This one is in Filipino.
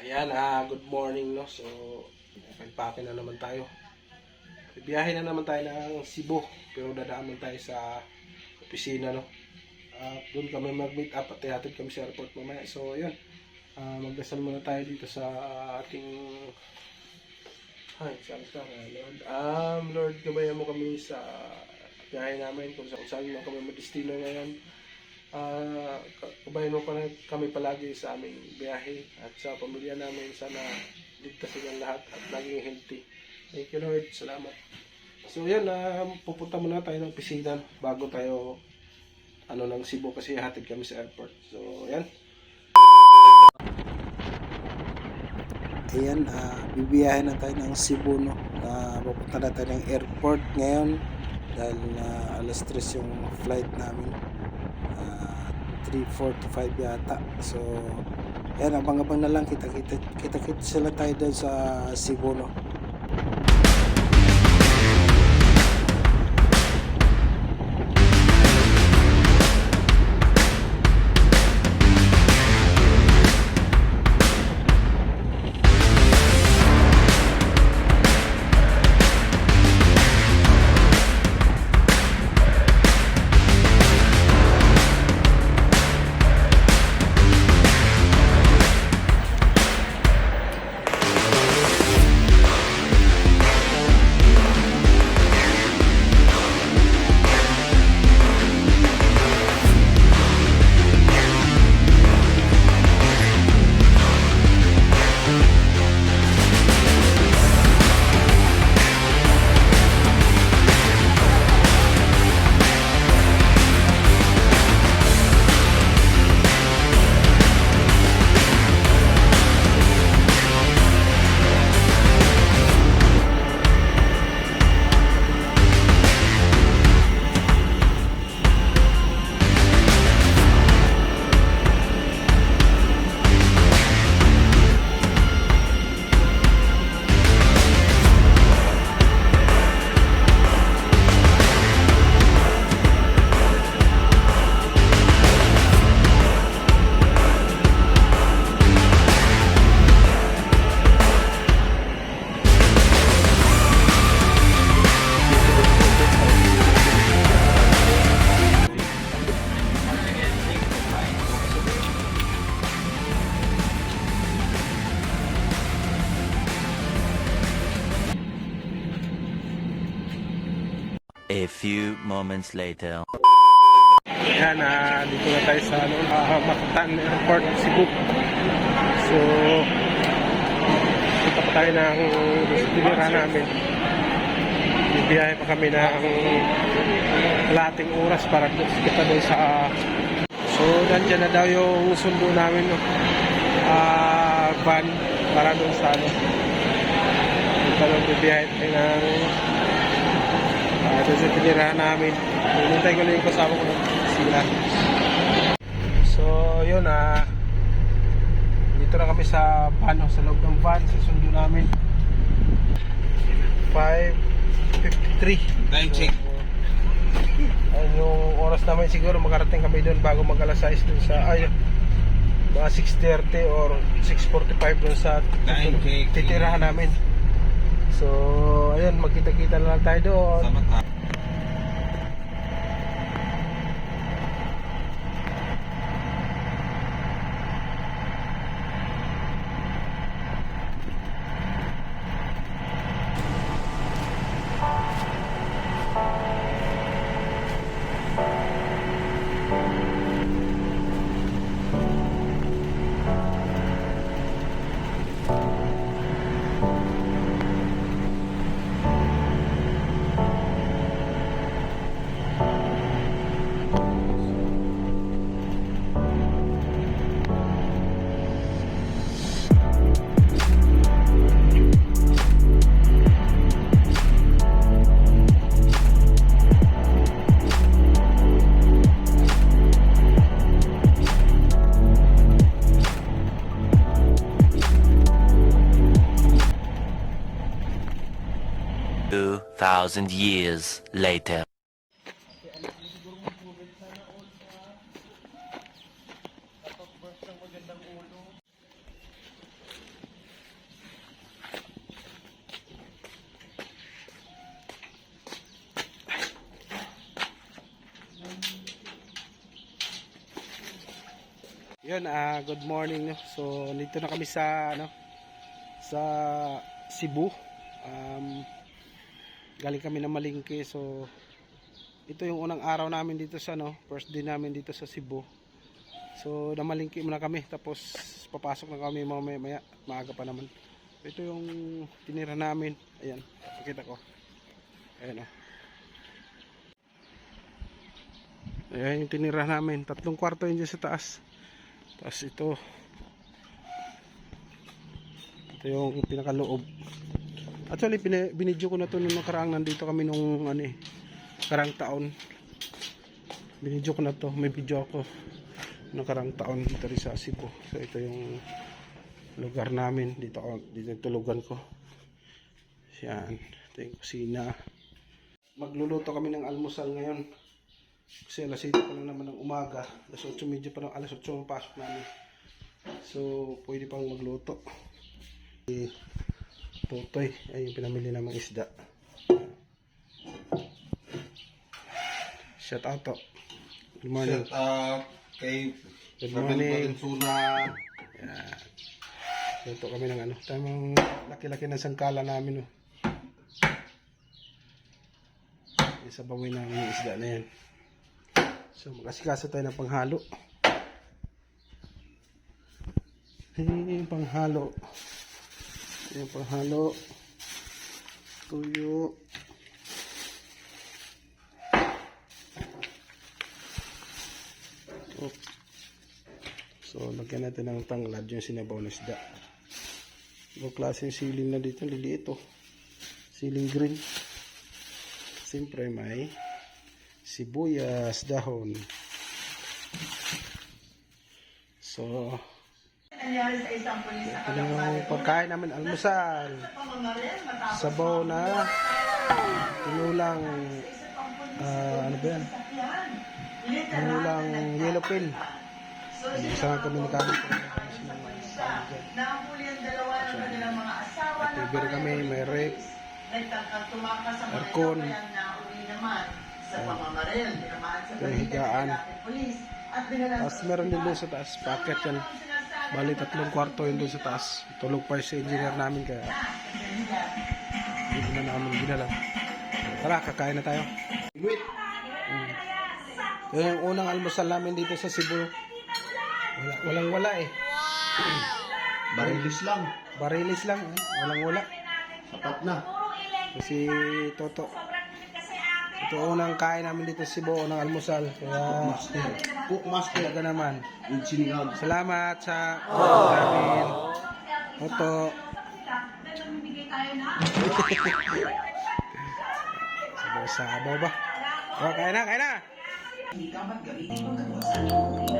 Ayan, ah, good morning, no? So, nagpake na naman tayo. Biyahe na naman tayo ng Cebu, pero dadaan tayo sa opisina, no? At doon kami mag-meet up at ihatid kami sa airport mamaya. So, yun. Ah, magdasal muna tayo dito sa ating Ay, sabi ka nga, Lord. Um, Lord, gabayan mo kami sa biyahe namin kung saan, saan na kami madestino ngayon. Ka- kabayan mo pa kami palagi sa aming biyahe at sa pamilya namin. Sana ligtas silang lahat at laging healthy. Thank you, Lord. Salamat. So, yan. Um, pupunta muna tayo ng opisina bago tayo ano ng Cebu kasi hatid kami sa airport. So, yan. Ayan, ah, bibiyahe na tayo ng Cebu, no? Ah, pupunta na tayo ng airport ngayon dahil na alas 3 yung flight namin. Ah, 3.45 yata. So, ayan, abang-abang na lang. Kita-kita sila tayo doon sa Cebu, no? A few moments later. Ayan, ah, dito na tayo sa ano, uh, Mactan Airport, Cebu. So, punta pa tayo ng tinira namin. Bibiyahe pa kami ng kalating oras para kita doon sa... So, nandiyan na daw yung sundo namin, no? Ah, van para doon sa ano. Dito bibiyahe tayo ng ito sa pinirahan namin. Hinintay ko lang yung kasama ko ng sila. So, yun ah. Dito na kami sa van, sa loob ng van, sa sundo namin. 5.53. Time check. So, ayun yung oras namin siguro makarating kami doon bago mag alas 6 sa, ayun, mga 6.30 or 6.45 dun sa titirahan namin. So, ayun, magkita-kita na lang tayo doon. Salamat. 2,000 years later. Yun, uh, good morning. So, nito na kami sa, ano, sa Cebu. Um, galing kami ng Malingke. So, ito yung unang araw namin dito sa ano, first day namin dito sa Cebu. So, namalingki muna kami tapos papasok na kami mamaya maya, maaga pa naman. Ito yung tinira namin. Ayan, pakita ko. Ayan oh. Ayan yung tinira namin. Tatlong kwarto yun dyan sa taas. Tapos ito. Ito yung pinakaloob. Actually, binidyo ko na to nung nakaraang nandito kami nung ano eh, karang taon. Binidyo ko na to. May video ako nung karang taon dito rin sa Cebu. So ito yung lugar namin. Dito, ako, dito yung tulugan ko. Yan. Ito yung kusina. Magluluto kami ng almusal ngayon. Kasi alas 7 pa lang naman ng umaga. Alas 8 medyo pa lang, alas 8 ang pasok namin. So, pwede pang magluto. Si Totoy, ay yung pinamili namang isda. Shout out to. Good morning. Shout out kay Good morning. Valenzuela. Yan. Luto kami ng ano. Tamang laki-laki ng sangkala namin. Oh. Isabawin namin yung isda na yan. So, mag-asikaso tayo ng panghalo. Hey, panghalo. Yung panghalo. Tuyo. Oh. So, lagyan natin ng tanglad yung sinabaw na klase yung siling na dito. Liliit oh. Siling green. Siyempre may sibuyas, dahon. So, nangyari sa isang pulis na ito na yung pagkain namin. Almusal. Sabaw na tinulang ah, ano ba yan? Tinulang yellow pin. Isa kami nagkamit. Nahuli ang dalawa ng kanilang mga asawa na Tiber kami, may rep. nagtangkang tumakas sa mga ito kaya nauli naman sa pamamaril. Tinamaan sa higaan. ng pulis at meron din doon sa taas. Packet yan. Bali tatlong kwarto yun doon sa taas. Tulog pa yung sa engineer namin kaya hindi na namin ginala. Tara, kakain na tayo. Mm. Yan yung unang almusal namin dito sa Cebu. Wala, walang wala eh. Barilis lang. Barilis lang eh. Walang wala. Sapat na. Kasi Toto. Ito unang kain namin dito sa Cebu, unang almusal. Kaya Cook master. talaga naman. Salamat sa namin. Toto. Sabaw sa abaw ba? Oh, kain na, kain na! Ikaw maggabi. Pagkatapos